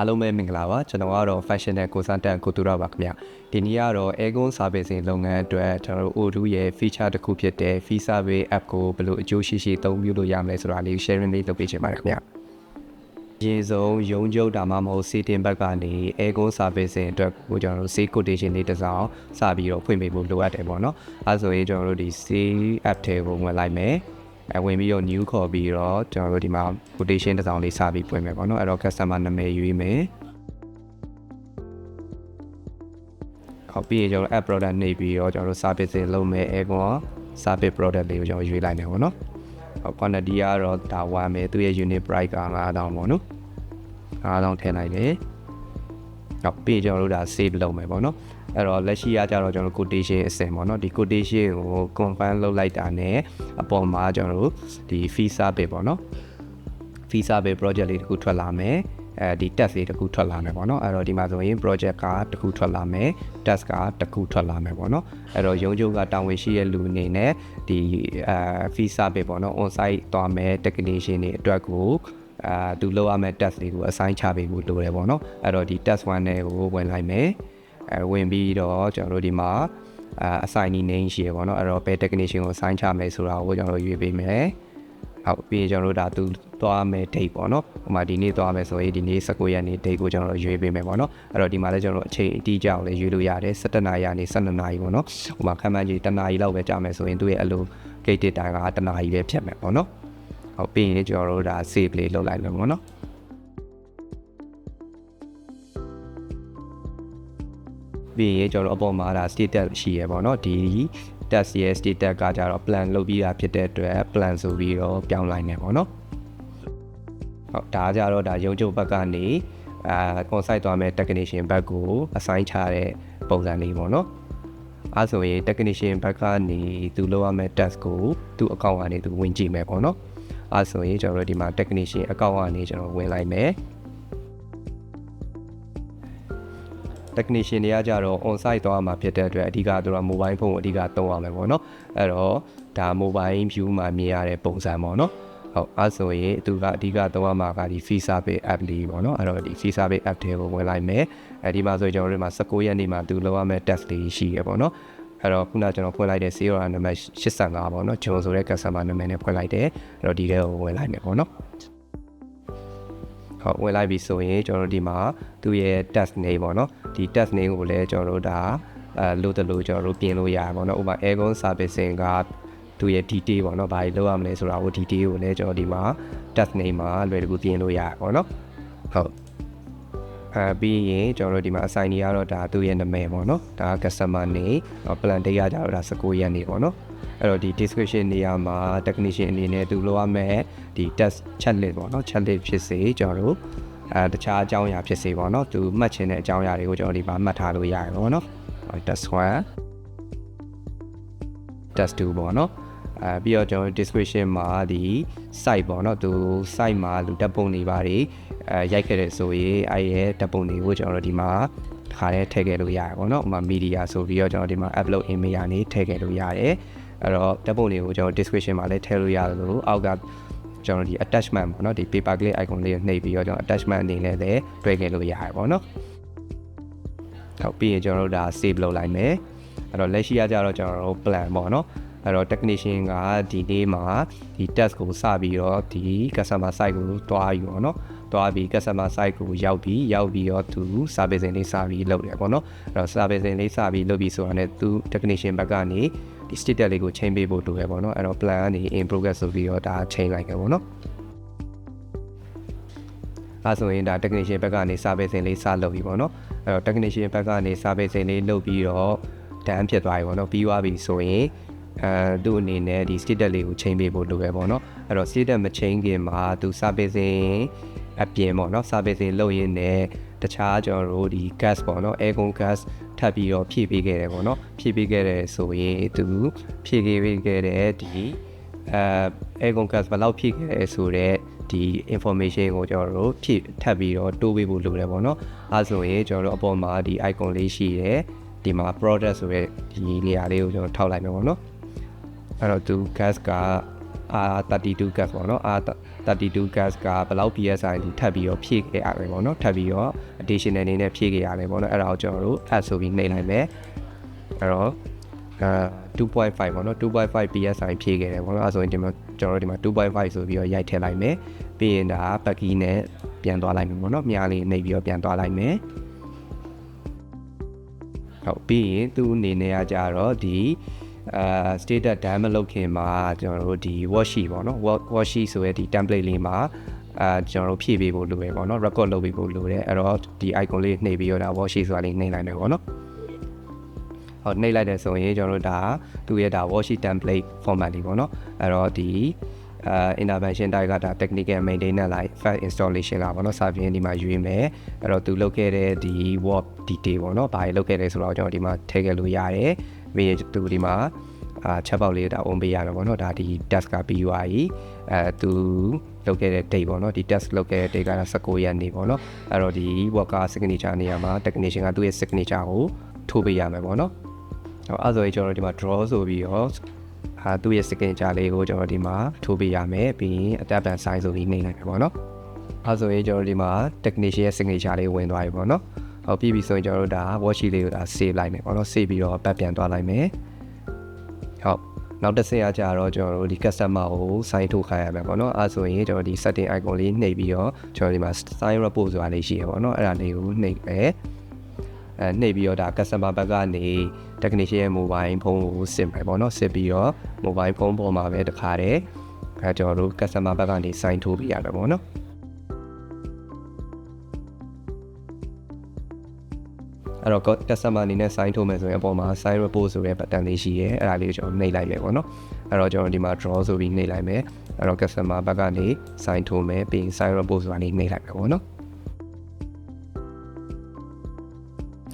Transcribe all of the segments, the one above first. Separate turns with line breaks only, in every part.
အားလုံးပဲမင်္ဂလာပါကျွန်တော်ကတော့ fashion နဲ့ consultant ကိုတူရပါခင်ဗျဒီနေ့ကတော့ Aircon servicing လုပ်ငန်းအတွက်ကျွန်တော်တို့ Odoo ရဲ့ feature တစ်ခုဖြစ်တဲ့ Fee Survey app ကိုဘယ်လိုအကျိုးရှိရှိသုံးပြုလို့ရမလဲဆိုတာလေး sharing လေးလုပ်ပေးချင်ပါတယ်ခင်ဗျရေဆုံးရုံးချုပ်ဒါမှမဟုတ် setting ဘက်ကနေ Aircon servicing အတွက်ကိုကျွန်တော်တို့ save quotation လေးတစ်စောင်းစပြီးတော့ဖွင့်ပေးဖို့လိုအပ်တယ်ပေါ့နော်အဲဆိုရင်ကျွန်တော်တို့ဒီ save app ထဲကိုဝင်လိုက်မယ် အဲဝင်ပြီးတော့ new ခေါ်ပြီးတော့ကျွန်တော်တို့ဒီမှာ quotation တစ်စောင်းလေးစပြီးဖွင့်မယ်ပေါ့နော်အဲ့တော့ customer နာမည်ရွေးမယ်ဟုတ်ပြီးရင်ကျွန်တော် app product နေပြီးတော့ကျွန်တော်တို့ service တွေလုပ်မယ် aircon service product လေးကိုကျွန်တော်ရွေးလိုက်မယ်ပေါ့နော်ဟုတ် quantity ကတော့ဒါဝမ်းမယ်သူရဲ့ unit price က9000ပေါ့နော်9000ထည့်လိုက်တယ်ဟုတ်ပြီးရင်ကျွန်တော်တို့ဒါ save လုပ်မယ်ပေါ့နော် အဲ့တော့လက်ရှိကကြတော့ကျွန်တော်တို့ quotation အစင်ပေါ့နော်ဒီ quotation ကို confirm လုပ်လိုက်တာ ਨੇ အပေါ်မှာကျွန်တော်တို့ဒီ fee service ပေါ့နော် fee service project လေးတစ်ခုထွက်လာမယ်အဲဒီ test လေးတစ်ခုထွက်လာမယ်ပေါ့နော်အဲ့တော့ဒီမှာဆိုရင် project ကတစ်ခုထွက်လာမယ် test ကတစ်ခုထွက်လာမယ်ပေါ့နော်အဲ့တော့ရုံးချုပ်ကတာဝန်ရှိတဲ့လူအနေနဲ့ဒီအဲ fee service ပေါ့နော် on site သွားမယ် technician တွေအတွက်ကိုအာသူလုပ်ရမယ့် test လေးကို assign ချပေးဖို့လိုတယ်ပေါ့နော်အဲ့တော့ဒီ test 1နဲ့ကိုဝင်လိုက်မယ် အဲဝင်ပြီးတော့ကျွန်တော်တို့ဒီမှာအာ assignee name ရှိရပေါ့နော်အဲ့တော့ဘယ် technician ကို assign ချမယ်ဆိုတာကိုကျွန်တော်တို့ရွေးပေးမယ်ဟုတ်ပြီးရင်ကျွန်တော်တို့ဒါသူသွားမယ် date ပေါ့နော်ဟိုမှာဒီနေ့သွားမယ်ဆိုရင်ဒီနေ့19ရက်နေ့ date ကိုကျွန်တော်တို့ရွေးပေးမယ်ပေါ့နော်အဲ့တော့ဒီမှာလည်းကျွန်တော်တို့အချိန်အတိအကျကိုလည်းရွေးလို့ရတယ်17နာရီကနေ12နာရီပေါ့နော်ဟိုမှာခန့်မှန်းကြီး1နာရီလောက်ပဲကြာမယ်ဆိုရင်သူ့ရဲ့အလို gate တိုင်းက1နာရီပဲဖြတ်မယ်ပေါ့နော်ဟုတ်ပြီးရင်ကျွန်တော်တို့ဒါ save လေးလုပ်လိုက်လို့ပေါ့နော် ပြီးရင်ကျွန်တော်တို့အပေါ်မှာဒါ status ရှိရပေါ့နော်ဒီ test ရဲ့ status ကကြတော့ plan လုပ်ပြီးတာဖြစ်တဲ့အတွက် plan ဆိုပြီးတော့ပြောင်းလိုက်နေပေါ့နော်ဟုတ်ဒါကြတော့ဒါရုံချုပ်ဘက်ကနေအာ consight သွားမဲ့ technician ဘက်ကို assign ချတဲ့ပုံစံလေးပေါ့နော်အဲဆိုရင် technician ဘက်ကနေသူလုပ်ရမယ့် task ကိုသူ့ account ကနေသူဝင်ကြည့်မယ်ပေါ့နော်အဲဆိုရင်ကျွန်တော်တို့ဒီမှာ technician account ကနေကျွန်တော်ဝင်လိုက်မယ် technician တွေကကြတော့ on site သွားမှာဖြစ်တဲ့အတွက်အဓိကသူက mobile phone ကိုအဓိကသုံးရမယ်ပေါ့နော်အဲ့တော့ဒါ mobile view မှာမြင်ရတဲ့ပုံစံပေါ့နော်ဟုတ်အဲ့ဆိုရင်သူကအဓိကသုံးရမှာကဒီ Fee Service app လေးပေါ့နော်အဲ့တော့ဒီ Fee Service app ထဲကိုဝင်လိုက်မယ်အဲဒီမှာဆိုရင်ကျွန်တော်တို့ဒီမှာ19ရက်နေ့မှာသူလောက်ရမယ့် test လေးရှိရပေါ့နော်အဲ့တော့ခုနကျွန်တော်ဖွင့်လိုက်တဲ့ serial number 85ပေါ့နော်ဂျွန်ဆိုတဲ့ customer နာမည်နဲ့ဖွင့်လိုက်တယ်အဲ့တော့ဒီထဲကိုဝင်လိုက်မယ်ပေါ့နော်ဟုတ်ဝင်လိုက်ပြီဆိုရင်ကျွန်တော်တို့ဒီမှာသူ့ရဲ့ test name ပေါ့နော် ဒီ test name ကိုလည်းကျွန်တော်တို့ဒါအဲလို့တလို့ကျွန်တော်တို့ပြင်လို့ရတယ်ပေါ့နော်ဥပမာ aircon servicing ကသူ့ရဲ့ detail ပေါ့နော်ဘာကြီးလောက်ရမလဲဆိုတာကို detail ကိုလည်းကျွန်တော်ဒီမှာ test name မှာလွယ်တကူပြင်လို့ရတယ်ပေါ့နော်ဟုတ်အဲပြီးရင်ကျွန်တော်တို့ဒီမှာ assign တွေကတော့ဒါသူ့ရဲ့နာမည်ပေါ့နော်ဒါ customer name plan date ကကြတော့ဒါ19ရက်နေ့ပေါ့နော်အဲ့တော့ဒီ description နေရာမှာ technician အနေနဲ့သူလိုရမယ့်ဒီ test chat list ပေါ့နော် chat list ဖြစ်စေကျွန်တော်တို့ အဲတခြားအကြောင်းအရာဖြစ်စေပေါ့နော်သူမှတ်ချင်တဲ့အကြောင်းအရာတွေကိုကျွန်တော်ဒီမှာမှတ်ထားလို့ရတယ်ပေါ့နော် test 1 test 2ပေါ့နော်အဲပြီးတော့ကျွန်တော် description မှာဒီ site ပေါ့နော်သူ site မှာလူတက်ပုံတွေပါတယ်အဲရိုက်ခဲ့တဲ့ဆိုရင်အဲရဲ့တက်ပုံတွေကိုကျွန်တော်တို့ဒီမှာခါရဲထည့်ခဲ့လို့ရတယ်ပေါ့နော်ဥပမာ media ဆိုပြီးတော့ကျွန်တော်ဒီမှာ upload image ကနေထည့်ခဲ့လို့ရတယ်အဲ့တော့တက်ပုံတွေကိုကျွန်တော် description မှာလည်းထည့်လို့ရတယ်လို့အောက်က ကျွန်တော်ဒီ attachment ပေါ့နော်ဒီ paper clip icon လေးကိုနှိပ်ပြီးတော့ကျွန်တော် attachment အနေနဲ့လည်းတွဲခဲ့လို့ရတယ်ပေါ့နော်ဟုတ်ပြီးရင်ကျွန်တော်တို့ဒါ save လုပ်လိုက်မယ်အဲ့တော့လက်ရှိကကြတော့ကျွန်တော်တို့ plan ပေါ့နော်အဲ့တော့ technician ကဒီနေ့မှာဒီ test ကိုစပြီးတော့ဒီ customer site ကိုတွားယူပေါ့နော်တွားပြီး customer site ကိုရောက်ပြီးရောက်ပြီးတော့သူ servicing လေးစပြီးလုပ်တယ်ပေါ့နော်အဲ့တော့ servicing လေးစပြီးလုပ်ပြီးဆိုတာနဲ့သူ technician ဘက်ကနေ ဒီ status လေးကိုချိန်ပေးဖို့လိုရပေါ့နော်အဲ့တော့ plan ကနေ in progress ဆိုပြီးတော့ဒါချိန်လိုက်ကြပေါ့နော်အဲဆိုရင်ဒါ technician ဘက်ကနေ servicing လေးစလုပ်ပြီးပေါ့နော်အဲ့တော့ technician ဘက်ကနေ servicing လေးလုပ်ပြီးတော့တန်းဖြစ်သွားပြီပေါ့နော်ပြီးသွားပြီဆိုရင်အဲသူ့အနေနဲ့ဒီ status လေးကိုချိန်ပေးဖို့လိုပဲပေါ့နော်အဲ့တော့ status မချိန်ခင်မှာသူ servicing အပြင်ပေါ့နော် servicing လုပ်ရင်းနဲ့ တခြားကျွန်တော်တို့ဒီ gas ပေါ့နော် aircon gas ထပ်ပြီးတော့ဖြည့်ပေးခဲ့တယ်ပေါ့နော်ဖြည့်ပေးခဲ့တယ်ဆိုရင်သူဖြည့်ပေးခဲ့တဲ့ဒီအဲ aircon gas ဘယ်လောက်ဖြည့်ခဲ့လဲဆိုတော့ဒီ information ကိုကျွန်တော်တို့ဖြည့်ထပ်ပြီးတော့တိုးပေးဖို့လိုတယ်ပေါ့နော်အဲဆိုရင်ကျွန်တော်တို့အပေါ်မှာဒီ icon လေးရှိတယ်ဒီမှာ product ဆိုရဲဒီနေရာလေးကိုကျွန်တော်ထောက်လိုက်မယ်ပေါ့နော်အဲ့တော့သူ gas က R32 gas ပေါ့နော် R32 gas ကဘယ်လောက် PSI ဒီထပ်ပြီးတော့ဖြည့်ခဲ့ရတယ်ပေါ့နော်ထပ်ပြီးတော့ additional အနေနဲ့ဖြည့်ခဲ့ရတယ်ပေါ့နော်အဲ့ဒါကိုကျွန်တော်တို့ add ဆိုပြီးနှိပ်လိုက်မယ်အဲ့တော့အဲ2.5ပေါ့နော်2.5 PSI ဖြည့်ခဲ့တယ်ပေါ့နော်အဲ့ဆိုရင်ဒီမှာကျွန်တော်တို့ဒီမှာ2.5ဆိုပြီးတော့ရိုက်ထည့်လိုက်မယ်ပြီးရင်ဒါပတ်ကီးနဲ့ပြန်သွားလိုက်မယ်ပေါ့နော်မြားလေးနှိပ်ပြီးတော့ပြန်သွားလိုက်မယ်ဟုတ်ပြီးရင်သူ့အနေနဲ့ကကြတော့ဒီ အာ status done မလုပ်ခင်မှာကျွန်တော်တို့ဒီ worksheet ပေါ့နော် work worksheet ဆိုရဲဒီ template လေးမှာအာကျွန်တော်တို့ဖြည့်ပေးဖို့လိုရယ်ပေါ့နော် record လုပ်ပေးဖို့လိုတယ်အဲ့တော့ဒီ icon လေးနှိပ်ပြီးတော့ဒါ worksheet ဆိုတာလေးနှိပ်လိုက်မယ်ပေါ့နော်ဟုတ်နှိပ်လိုက်တယ်ဆိုရင်ကျွန်တော်တို့ဒါသူ့ရဲ့ဒါ worksheet template format လေးပေါ့နော်အဲ့တော့ဒီအာ intervention type ကဒါ technical maintenance လိုက် file installation ကပေါ့နော်စာပြင်ဒီမှာရွေးမယ်အဲ့တော့သူလုပ်ခဲ့တဲ့ဒီ work detail ပေါ့နော်ဘာတွေလုပ်ခဲ့လဲဆိုတော့ကျွန်တော်ဒီမှာထည့်ခဲ့လို့ရတယ် ပြီးရင်သူဒီမှာအာချက်ပေါက်လေးဒါ on ပေးရမယ်ပေါ့နော်ဒါဒီ task ကပြီးသွားပြီအဲသူလုပ်ခဲ့တဲ့ date ပေါ့နော်ဒီ task လုပ်ခဲ့တဲ့ date ကတော့19ရက်နေ့ပေါ့နော်အဲ့တော့ဒီ worker signature နေရာမှာ technician ကသူ့ရဲ့ signature ကိုထိုးပေးရမယ်ပေါ့နော်ဟောအဲ့ဆိုရင်ကျွန်တော်ဒီမှာ draw ဆိုပြီးတော့အာသူ့ရဲ့ signature လေးကိုကျွန်တော်ဒီမှာထိုးပေးရမယ်ပြီးရင် adapt and sign ဆိုပြီးနှိပ်လိုက်မယ်ပေါ့နော်အဲ့ဆိုရင်ကျွန်တော်ဒီမှာ technician ရဲ့ signature လေးဝင်သွားပြီပေါ့နော် ဟုတ်ပြီပြီဆိုရင်ကျွန်တော်တို့ဒါ worksheet လေးကိုဒါ save လိုက်မယ်ပေါ့နော် save ပြီးတော့ပတ်ပြန်သွားလိုက်မယ်ဟုတ်နောက်တစ်ဆင့်အကြတော့ကျွန်တော်တို့ဒီ customer ကို sign ထုတ်ခိုင်းရမယ်ပေါ့နော်အဲဆိုရင်ကျွန်တော်ဒီ setting icon လေးနှိပ်ပြီးတော့ကျွန်တော်ဒီမှာ sign report ဆိုတာလေးရှိရပေါ့နော်အဲ့ဒါလေးကိုနှိပ်မယ်အဲနှိပ်ပြီးတော့ဒါ customer ဘက်ကနေ technician ရဲ့ mobile phone ကိုစစ်မယ်ပေါ့နော်စစ်ပြီးတော့ mobile phone ပေါ်မှာပဲတခါတည်းအဲကျွန်တော်တို့ customer ဘက်ကနေ sign ထိုးပြရတယ်ပေါ့နော် အဲ့တော့ customer အနေနဲ့ sign ထိုးမယ်ဆိုရင်အပေါ်မှာ sign report ဆိုတဲ့ button လေးရှိရဲအဲ့ဒါလေးကိုကျွန်တော်နှိပ်လိုက်မယ်ပေါ့နော်အဲ့တော့ကျွန်တော်ဒီမှာ draw ဆိုပြီးနှိပ်လိုက်မယ်အဲ့တော့ customer ဘက်ကနေ sign ထိုးမယ်ပြီးရင် sign report ဆိုတာလေးနှိပ်လိုက်မယ်ပေါ့နော်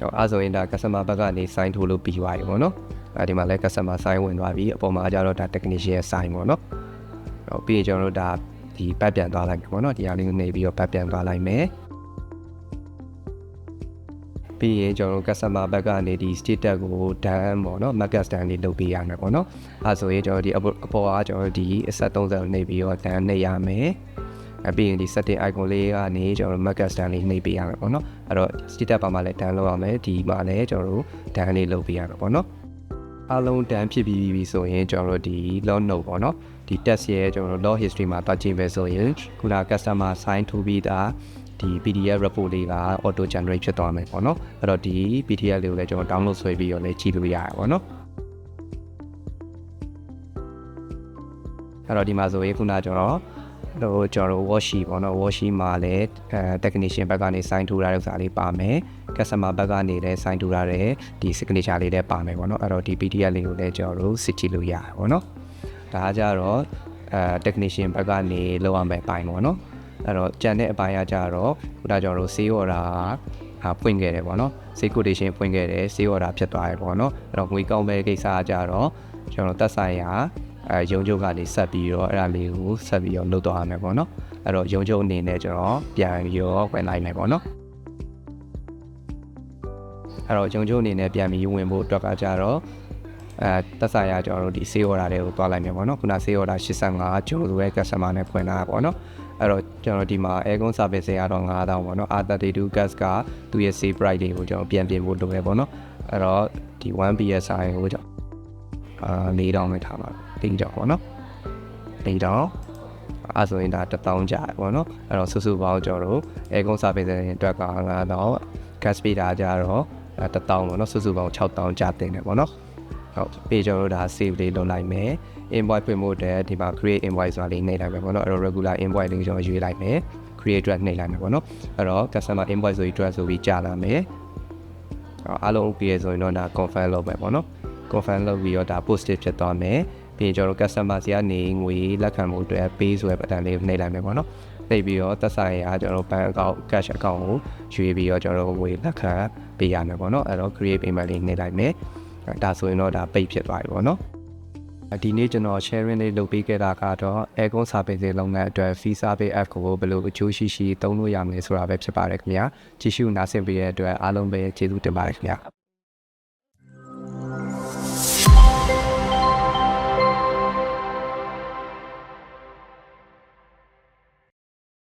တော့အဲဆိုရင်ဒါ customer ဘက်ကနေ sign ထိုးလို့ပြီးသွားပြီပေါ့နော်အဲဒီမှာလည်း customer sign ဝင်သွားပြီအပေါ်မှာကျတော့ဒါ technician ရဲ့ sign ပေါ့နော်တော့ပြီးရင်ကျွန်တော်တို့ဒါဒီပတ်ပြန်သွားလိုက်မယ်ပေါ့နော်ဒီအားလေးကိုနှိပ်ပြီးတော့ပတ်ပြန်သွားလိုက်မယ် ပြီးရင်ကျွန်တော်တို့ customer ဘက်ကနေဒီ status ကို done ပေါ့နော် market stand လေးလုပ်ပေးရမယ်ပေါ့နော်အဲဆိုရင်ကျွန်တော်ဒီအပေါ်အပေါ်ကကျွန်တော်ဒီအဆက်30ကိုနှိပ်ပြီးတော့ done နှိပ်ရမယ်အပြီးရင်ဒီ setting icon လေးကနေကျွန်တော်တို့ market stand လေးနှိပ်ပေးရမယ်ပေါ့နော်အဲ့တော့ status ပါမှာလည်း done လုပ်ရမယ်ဒီမှာလည်းကျွန်တော်တို့ done လေးလုပ်ပေးရမယ်ပေါ့နော်အလုံး done ဖြစ်ပြီးပြီဆိုရင်ကျွန်တော်တို့ဒီ log note ပေါ့နော်ဒီ test ရဲ့ကျွန်တော်တို့ log history မှာတွားကြည့်မယ်ဆိုရင်ခုန customer sign to ပြီးသား ဒီ PDF report လေးက auto generate ဖြစ်သွားမယ်ပေါ့နော်အဲ့တော့ဒီ PDF လေးကိုလည်းကျွန်တော် download ဆွဲပြီးတော့လည်းကြည့်လို့ရတယ်ပေါ့နော်အဲ့တော့ဒီမှာဆိုရင်ခုနကျွန်တော်တို့ကျွန်တော်တို့ worksheet ပေါ့နော် worksheet မှာလည်းအဲ technician ဘက်ကနေ sign ထိုးရတဲ့ဥစ္စာလေးပါမယ် customer ဘက်ကနေလည်း sign ထိုးရတဲ့ဒီ signature လေးလည်းပါမယ်ပေါ့နော်အဲ့တော့ဒီ PDF လေးကိုလည်းကျွန်တော်တို့စစ်ကြည့်လို့ရတယ်ပေါ့နော်ဒါကကြတော့အဲ technician ဘက်ကနေလောက်ရမယ်အပိုင်းပေါ့နော် အဲ့တော့ကြံတဲ့အပိုင်းကကြတော့ခုနကျွန်တော်တို့ save order ဟာဖွင့်ခဲ့တယ်ပေါ့နော် save quotation ဖွင့်ခဲ့တယ် save order ဖြစ်သွားတယ်ပေါ့နော်အဲ့တော့ငွေကောင်းမဲ့ကိစ္စကကြတော့ကျွန်တော်သက်ဆိုင်ရာအဲရုံချုပ်ကနေဆက်ပြီးတော့အဲ့ဒါလေးကိုဆက်ပြီးတော့လုပ်သွားရမယ်ပေါ့နော်အဲ့တော့ရုံချုပ်အနေနဲ့ကျွန်တော်ပြန်ပြီးတော့ဝင်လိုက်မယ်ပေါ့နော်အဲ့တော့ရုံချုပ်အနေနဲ့ပြန်ပြီးဝင်ဖို့အတွက်ကကြတော့အဲသက်ဆိုင်ရာကျွန်တော်တို့ဒီ save order တွေကိုတွားလိုက်မယ်ပေါ့နော်ခုန save order 85ကျွန်တော်တို့ရဲ့ customer နဲ့ဖွင့်လာတာပေါ့နော် အဲ့တော့ကျွန်တော်ဒီမှာ aircon service ရတော့9000ပေါ့နော် R32 gas ကသူ့ရဲ့ save price တွေကိုကျွန်တော်ပြန်ပြင်ဖို့လိုတယ်ပေါ့နော်အဲ့တော့ဒီ 1PSI ကိုကျွန်တော်အာ4000ပဲထားပါတင်းကြောင်ပေါ့နော်တင်းကြောင်အဲ့ဆိုရင်ဒါ1000ကျတယ်ပေါ့နော်အဲ့တော့စုစုပေါင်းကျွန်တော်တို့ aircon service ရဲ့အတွက်က9000 gas speed ဒါကြတော့1000ပေါ့နော်စုစုပေါင်း6000ကျတင်တယ်ပေါ့နော် ဟုတ်ပေကျွန်တော်တို့ဒါ save လေးလုပ်လိုက်မယ် invoice ဖွင့်ဖို့အတွက်ဒီမှာ create invoice ဆိုတာလေးနှိပ်လိုက်မယ်ပေါ့နော်အဲ့တော့ regular invoice လေးကျွန်တော်ရွေးလိုက်မယ် create address နှိပ်လိုက်မယ်ပေါ့နော်အဲ့တော့ customer invoice ဆိုပြီး address ဆိုပြီးကြာလာမယ်အားလုံး okay ရဆိုရင်တော့ဒါ confirm လုပ်မယ်ပေါ့နော် confirm လုပ်ပြီးတော့ဒါ positive ဖြစ်သွားမယ်ပြီးရင်ကျွန်တော် customer စီကနေငွေလက်ခံမှုအတွက် pay ဆိုတဲ့ button လေးကိုနှိပ်လိုက်မယ်ပေါ့နော်နှိပ်ပြီးတော့သက်ဆိုင်ရာကျွန်တော်တို့ bank account cash account ကိုရွေးပြီးတော့ကျွန်တော်တို့ငွေလက်ခံပေးရမယ်ပေါ့နော်အဲ့တော့ create payment လေးနှိပ်လိုက်မယ် ဒါဆိုရင်တော့ဒါ pay ဖြစ်သွားပြီပေါ့နော်ဒီနေ့ကျွန်တော် sharing လေးလုပ်ပေးခဲ့တာကတော့ Aircon Service လုပ်ငန်းအတွက် Fee Service App ကိုဘယ်လိုအကျိုးရှိရှိသုံးလို့ရမလဲဆိုတာပဲဖြစ်ပါတယ်ခင်ဗျာကြည့်ရှုနားဆင်ပေးတဲ့အတွက်အားလုံးပဲကျေးဇူးတင်ပါတယ်ခင်ဗျာ